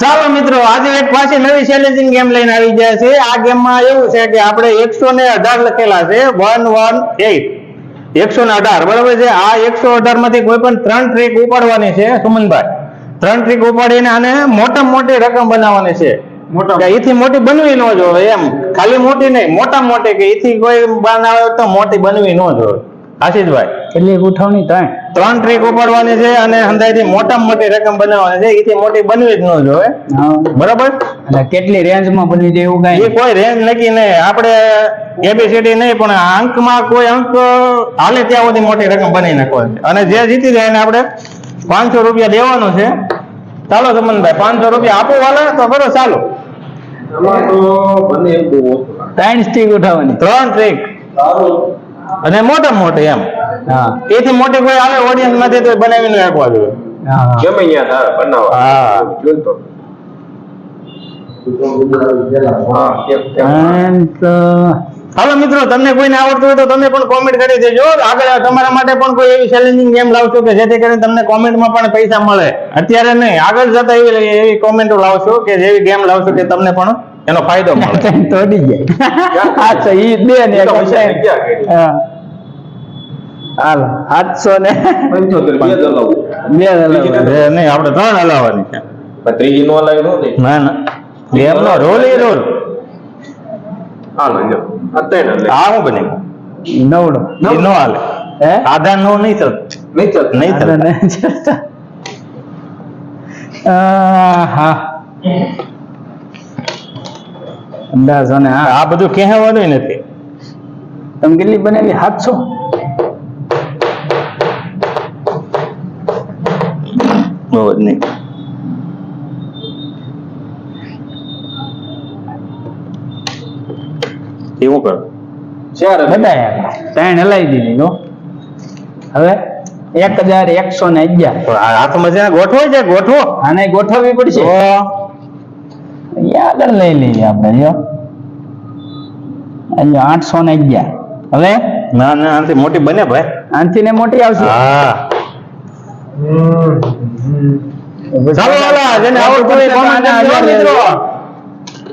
ચાલો મિત્રો આજે એક પાછી નવી ચેલેન્જિંગ ગેમ લઈને આવી ગયા છે આ ગેમમાં એવું છે કે આપણે એકસો ને અઢાર લખેલા છે. વન વન એટ એકસો ને અઢાર બરાબર છે? આ એકસો અઢારમાંથી કોઈ પણ ત્રણ ટ્રીક ઉપાડવાની છે સુમનભાઈ. ત્રણ ટ્રીક ઉપાડીને આને મોટા મોટી રકમ બનાવવાની છે. એથી મોટી બનવી ન જોવે એમ. ખાલી મોટી નહીં મોટા મોટી કે એથી કોઈ બનાવે તો મોટી બનવી ન જોવે. આશીષભાઈ. કેટલી ઉઠવણી ત્રણ ત્રણ ટ્રીક ઉપાડવાની છે અને અંદાજથી મોટા મોટી રકમ બનાવવાની છે. એથી મોટી બનવી જ ન જોવે બરાબર? અને કેટલી રેન્જમાં બની જાય એવું એ કઈ કોઈ રેન્જ નક્કી નહીં. આપણે એબીસીડી નહીં પણ અંકમાં કોઈ અંક હાલે ત્યાં સુધી મોટી રકમ બની નાખો છે. અને જે જીતી જાય એને આપણે પાંચસો રૂપિયા દેવાનો છે. ચાલો સમનભાઈ પાંચસો રૂપિયા આપો વાલા તો બરો ચાલો. ત્રણ સ્ટીક ઉઠાવવાની. ત્રણ ટ્રીક અને મોટા મોટી એમ. હા. એથી મોટી કોઈ આવે ઓડિયન્સમાંથી તો બનાવીને રાખવા જોઈએ. હા અહીંયા થાય બનાવવા. હા. અંક હાલો મિત્રો તમને કોઈને આવડતું હોય તો તમે પણ કોમેન્ટ કરી દેજો. આગળ તમારા માટે પણ કોઈ એવી ચેલેન્જિંગ ગેમ લાવશો કે જેથી કરીને તમને કોમેન્ટમાં પણ પૈસા મળે. અત્યારે નહીં આગળ જતા એવી એવી કોમેન્ટો લાવશો કે જેવી ગેમ લાવશો કે તમને પણ એનો ફાયદો મળે. તોડી જાય આઠસો ઈ બે ને એક હાલો આઠસો ને. પંચોતેર બે હલાવું. બે હલાવો. નહીં આપણે ત્રણ હલાવવાની છે. ત્રીજી નો હલાવી નો ના ના. એમનો રોલ એ રોલ. હાલો જો. આ હું બની. નવડો. એ નો હાલે. હે? આધાર નો નહીં ચાલ નહીં ચાલતું. નહીં નહીં ચાલતો. આ, હા. અંદાજો અને આ બધું કહેવાનું નથી. તમે કેટલી બનેલી સાતસો? નહીં. એવું કર. ચાર બધા ત્રણ હલાવી દીધી જો હવે એક હજાર એકસો ને અગિયાર. તો આ હાથમાં છે ગોઠવો છે ગોઠવો. આને ગોઠવવી પડશે. અહીંયા આગળ લઈ લઈએ આપણે જો. અહીંયા આઠસો ને અગિયાર. હવે? ના ના આનાથી મોટી બને ભાઈ. આનથી ને મોટી આવશે. હા. ચાલો હાલો જેને આવડતું હોય comment કરજો મિત્રો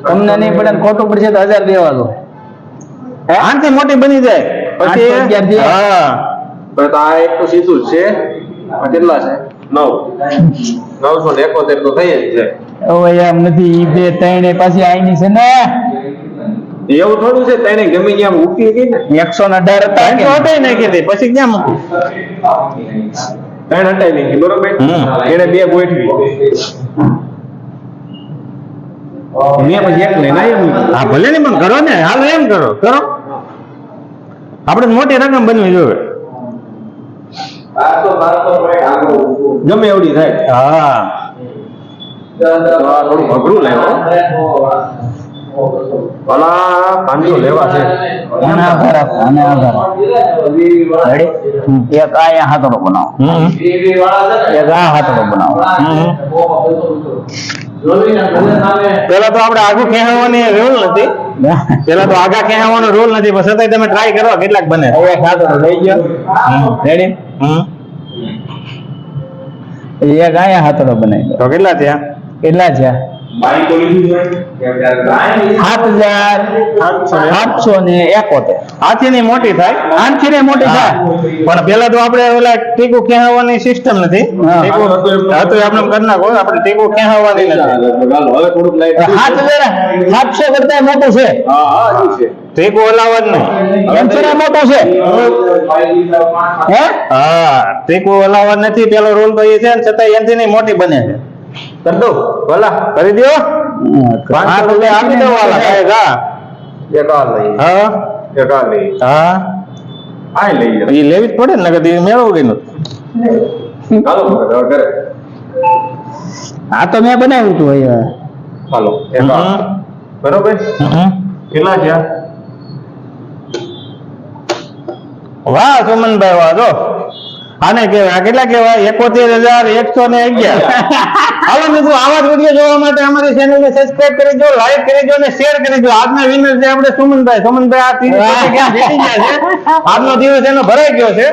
તમને નહીં પડે ખોટું પડશે તો હજાર દેવા દો? આનાથી મોટી બની જાય. પછી હા. તો આ એક તો સીધું જ છે. કેટલા છે? નવ. નવસો ને એકોતેર તો થઈ જ છે હવે એમ નથી ઈ બે ત્રણ પાછી આઈની છે ને. એવું થોડું છે તેને ગમે ત્યાં ઉકી ગઈ ને. એકસો ને અઢાર હતા? તો નાખી હતી પછી ક્યાં મૂકું? ત્રણ હટાઈ નાખી બરોબર. એને બે ગોઠવી. મેં પછી એક લઈને હા ભલે ને પણ કરો ને હાલો એમ કરો કરો. આપણે મોટી રકમ બનવી જોઈએ. ગમે એવડી થાય. હા. થોડું ભલા પાંચસો લેવા છે. આને આધાર આપો. Ready? એક આ હાથડો બનાવો. એક આ હાથોડો બનાવો. હમ. પેલા તો આપણે આગું કહેવાની રૂલ નથી. પેલા તો આગા કહેવાનો રૂલ નથી પણ છતાંય તમે ટ્રાય કરો કેટલાક બને. લઈ ગયો. રેડી હમ. એક અહીંયા હાથોડો બનાવી તો કેટલા થયા? કેટલા છે સાત હજાર સાતસો ને એકોતેર. હાથીની મોટી થાય આનથી ને મોટી થાય. પણ પેલા તો આપણે ઓલા ટીકુ ખેંચવાની સિસ્ટમ નથી. ટીકુ હતું આપણે કરી નાખો આપણે ટીકુ ખેંચવાની નથી. હવે થોડુંક લાઈટ સાતસો કરતા મોટું છે. ટીકુ નહીં. મોટું છે. હે? હા ટીકુ હલાવવા નથી. પેલો રોલ તો એ છે ને છતાં એનથી નહીં મોટી બને છે. કરી દો ભલા કરી દો પાંચસો રૂપિયા આપી દો વાલા કાંઈ ગા એક આ લઈ હા એક લઈ હા આ લઈ એ લેવી જ પડે ને નકર એ મેળવું ગઈ નથી ચાલો કરે આ તો મેં બનાવ્યું હતું હવે હાલો એક. બરોબર હમ. કેટલા છે વાહ સુમનભાઈ વાહ જો આને કેવાય કેટલા કેવાય એકોતેર હજાર એકસો ને અગિયાર. હાલો મિત્રો આવા જ વીડિયો જોવા માટે અમારી ચેનલને સબસ્ક્રાઇબ કરી દો લાઈક કરી દો અને શેર કરી દો આજના વિનર છે આપણે સુમનભાઈ. સુમનભાઈ આ છે? આજનો દિવસ એનો ભરાઈ ગયો છે.